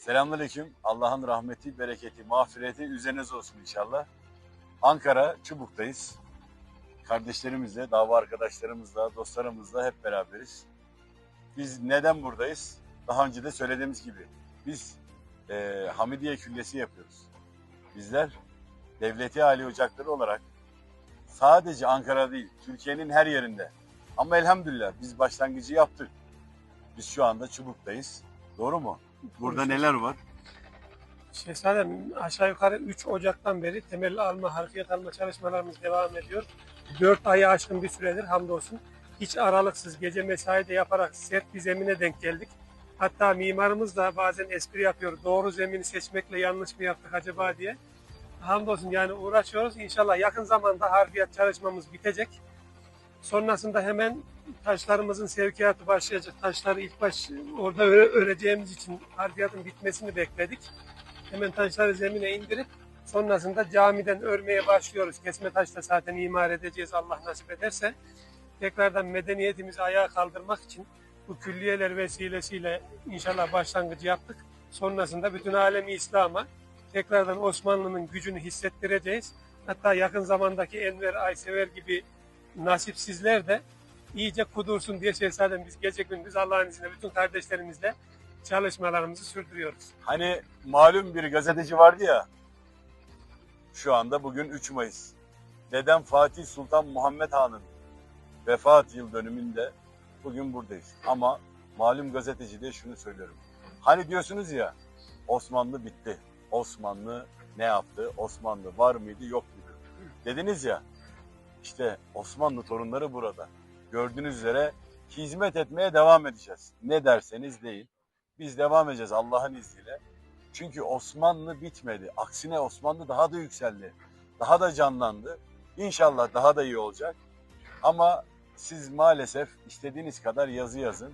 Selamünaleyküm. Allah'ın rahmeti, bereketi, mağfireti üzerinize olsun inşallah. Ankara Çubuk'tayız. Kardeşlerimizle, dava arkadaşlarımızla, dostlarımızla hep beraberiz. Biz neden buradayız? Daha önce de söylediğimiz gibi biz e, Hamidiye Küllesi yapıyoruz. Bizler devleti hali ocakları olarak sadece Ankara değil, Türkiye'nin her yerinde. Ama elhamdülillah biz başlangıcı yaptık. Biz şu anda Çubuk'tayız. Doğru mu? Burada neler var? Şehzadem aşağı yukarı 3 Ocak'tan beri temel alma, harfiyat alma çalışmalarımız devam ediyor. 4 ayı aşkın bir süredir hamdolsun. Hiç aralıksız gece mesai de yaparak sert bir zemine denk geldik. Hatta mimarımız da bazen espri yapıyor. Doğru zemini seçmekle yanlış mı yaptık acaba diye. Hamdolsun yani uğraşıyoruz. İnşallah yakın zamanda harfiyat çalışmamız bitecek. Sonrasında hemen taşlarımızın sevkiyatı başlayacak. Taşları ilk baş orada öre- öreceğimiz için harfiyatın bitmesini bekledik. Hemen taşları zemine indirip sonrasında camiden örmeye başlıyoruz. Kesme taşla zaten imar edeceğiz Allah nasip ederse. Tekrardan medeniyetimizi ayağa kaldırmak için bu külliyeler vesilesiyle inşallah başlangıcı yaptık. Sonrasında bütün alemi İslam'a tekrardan Osmanlı'nın gücünü hissettireceğiz. Hatta yakın zamandaki Enver Aysever gibi nasipsizler de iyice kudursun diye şehzadem biz gece gündüz Allah'ın izniyle bütün kardeşlerimizle çalışmalarımızı sürdürüyoruz. Hani malum bir gazeteci vardı ya, şu anda bugün 3 Mayıs. Dedem Fatih Sultan Muhammed Han'ın vefat yıl dönümünde bugün buradayız. Ama malum gazeteci de şunu söylüyorum. Hani diyorsunuz ya, Osmanlı bitti. Osmanlı ne yaptı? Osmanlı var mıydı yok muydu? Dediniz ya, işte Osmanlı torunları burada. Gördüğünüz üzere hizmet etmeye devam edeceğiz. Ne derseniz deyin. Biz devam edeceğiz Allah'ın izniyle. Çünkü Osmanlı bitmedi. Aksine Osmanlı daha da yükseldi. Daha da canlandı. İnşallah daha da iyi olacak. Ama siz maalesef istediğiniz kadar yazı yazın.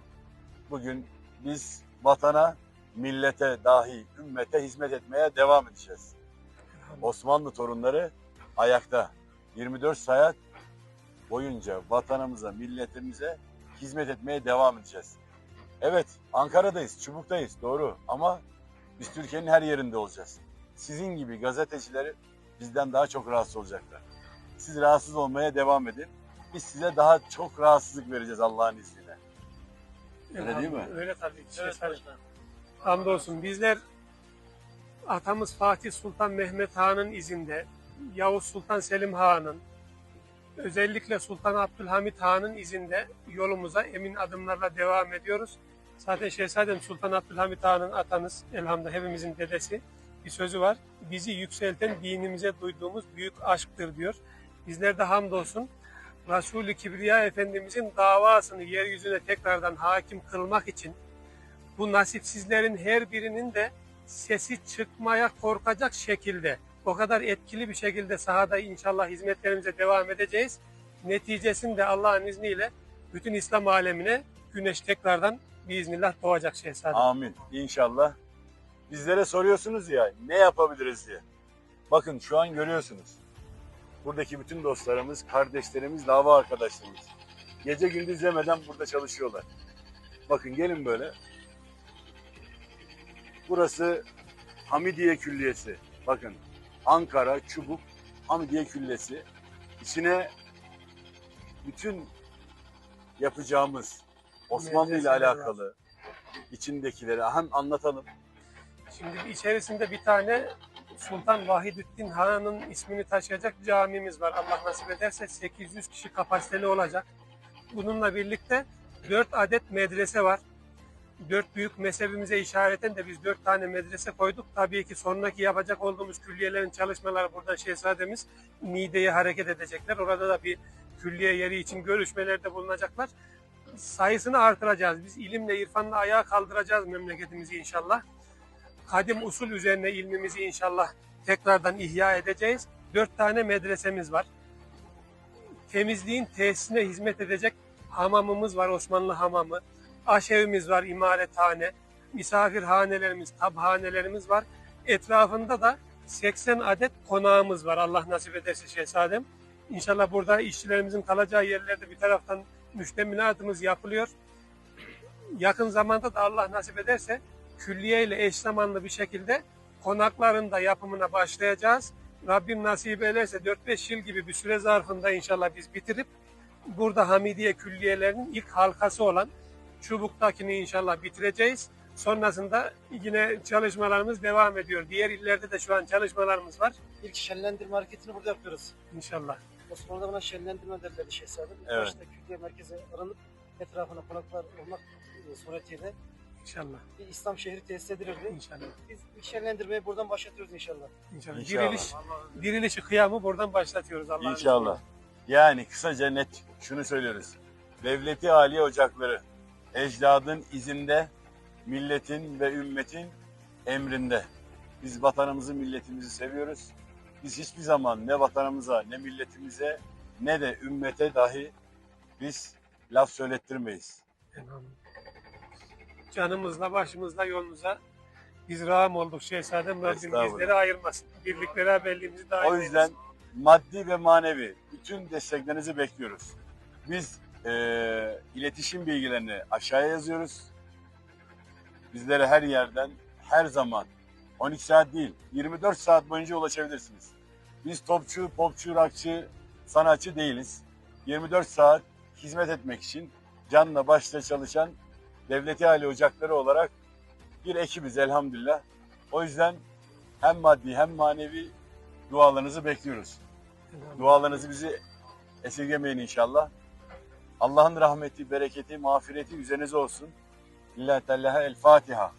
Bugün biz vatana, millete dahi, ümmete hizmet etmeye devam edeceğiz. Osmanlı torunları ayakta. 24 saat boyunca vatanımıza, milletimize hizmet etmeye devam edeceğiz. Evet, Ankara'dayız, Çubuk'tayız, doğru. Ama biz Türkiye'nin her yerinde olacağız. Sizin gibi gazetecileri bizden daha çok rahatsız olacaklar. Siz rahatsız olmaya devam edin. Biz size daha çok rahatsızlık vereceğiz Allah'ın izniyle. Öyle değil mi? Öyle tabii. ki. Evet başkanım. Hamdolsun bizler atamız Fatih Sultan Mehmet Han'ın izinde, Yavuz Sultan Selim Han'ın, özellikle Sultan Abdülhamit Han'ın izinde yolumuza emin adımlarla devam ediyoruz. Zaten Şehzadem Sultan Abdülhamit Han'ın atanız, elhamdülillah hepimizin dedesi bir sözü var. Bizi yükselten dinimize duyduğumuz büyük aşktır diyor. Bizler de hamdolsun Resulü Kibriya Efendimizin davasını yeryüzüne tekrardan hakim kılmak için bu nasipsizlerin her birinin de sesi çıkmaya korkacak şekilde o kadar etkili bir şekilde sahada inşallah hizmetlerimize devam edeceğiz. Neticesinde Allah'ın izniyle bütün İslam alemine güneş tekrardan biiznillah doğacak şehzadem. Amin. İnşallah. Bizlere soruyorsunuz ya ne yapabiliriz diye. Bakın şu an görüyorsunuz. Buradaki bütün dostlarımız, kardeşlerimiz, dava arkadaşlarımız. Gece gündüz demeden burada çalışıyorlar. Bakın gelin böyle. Burası Hamidiye Külliyesi. Bakın Ankara, Çubuk, Hamidiye Külliyesi. İçine bütün yapacağımız Osmanlı ile alakalı içindekileri hem anlatalım. Şimdi içerisinde bir tane Sultan Vahidüddin Han'ın ismini taşıyacak camimiz var. Allah nasip ederse 800 kişi kapasiteli olacak. Bununla birlikte 4 adet medrese var. 4 büyük mezhebimize işareten de biz 4 tane medrese koyduk. Tabii ki sonraki yapacak olduğumuz külliyelerin çalışmaları buradan Şehzademiz Niğde'ye hareket edecekler. Orada da bir külliye yeri için görüşmelerde bulunacaklar. Sayısını artıracağız. Biz ilimle, irfanla ayağa kaldıracağız memleketimizi inşallah kadim usul üzerine ilmimizi inşallah tekrardan ihya edeceğiz. Dört tane medresemiz var. Temizliğin tesisine hizmet edecek hamamımız var, Osmanlı hamamı. Aşevimiz var, imarethane. Misafirhanelerimiz, tabhanelerimiz var. Etrafında da 80 adet konağımız var Allah nasip ederse şehzadem. İnşallah burada işçilerimizin kalacağı yerlerde bir taraftan müştemilatımız yapılıyor. Yakın zamanda da Allah nasip ederse külliye ile eş zamanlı bir şekilde konakların da yapımına başlayacağız. Rabbim nasip ederse 4-5 yıl gibi bir süre zarfında inşallah biz bitirip burada Hamidiye külliyelerinin ilk halkası olan Çubuk'takini inşallah bitireceğiz. Sonrasında yine çalışmalarımız devam ediyor. Diğer illerde de şu an çalışmalarımız var. İlk şenlendirme hareketini burada yapıyoruz. İnşallah. Osmanlı'da buna şenlendirme derlerdi şehzadem. Evet. başta külliye merkezi aranıp etrafına konaklar olmak e, suretiyle İnşallah. bir İslam şehri tesis edilirdi. İnşallah. Biz ilk şenlendirmeyi buradan başlatıyoruz inşallah. İnşallah. İnşallah. Diriliş, dirilişi kıyamı buradan başlatıyoruz Allah'ın İnşallah. Yani kısaca net şunu söylüyoruz. Devleti Aliye Ocakları ecdadın izinde, milletin ve ümmetin emrinde. Biz vatanımızı, milletimizi seviyoruz. Biz hiçbir zaman ne vatanımıza, ne milletimize, ne de ümmete dahi biz laf söylettirmeyiz. Canımızla, başımızla yolunuza izraham olduk şehzadem. Rabbim bizleri ayırmasın. Birlik beraberliğimizi daim O yüzden maddi ve manevi bütün desteklerinizi bekliyoruz. Biz eee, iletişim bilgilerini aşağıya yazıyoruz. Bizlere her yerden, her zaman 12 saat değil, 24 saat boyunca ulaşabilirsiniz. Biz topçu, popçu, rockçı, sanatçı değiliz. 24 saat hizmet etmek için canla başla çalışan devleti hali ocakları olarak bir ekibiz elhamdülillah. O yüzden hem maddi hem manevi dualarınızı bekliyoruz. Dualarınızı bizi esirgemeyin inşallah. Allah'ın rahmeti, bereketi, mağfireti üzerinize olsun. Lillahi Teala El Fatiha.